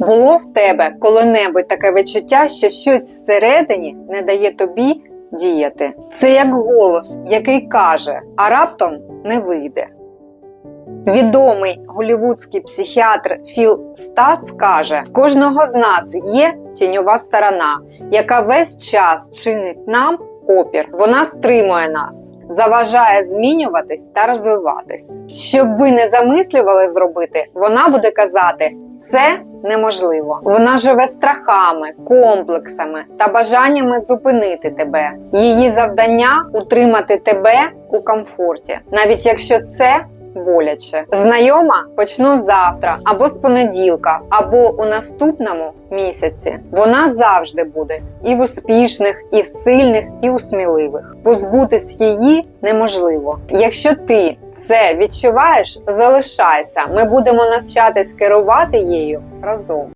Було в тебе коли-небудь таке відчуття, що щось всередині не дає тобі діяти. Це як голос, який каже, а раптом не вийде. Відомий голівудський психіатр Філ Стац каже: кожного з нас є тіньова сторона, яка весь час чинить нам опір. Вона стримує нас, заважає змінюватись та розвиватись. Щоб ви не замислювали зробити, вона буде казати: це неможливо. Вона живе страхами, комплексами та бажаннями зупинити тебе. Її завдання утримати тебе у комфорті, навіть якщо це боляче. Знайома почну завтра, або з понеділка, або у наступному місяці. Вона завжди буде і в успішних, і в сильних, і у сміливих. Позбутись її неможливо. Якщо ти це відчуваєш, залишайся. Ми будемо навчатись керувати її разом.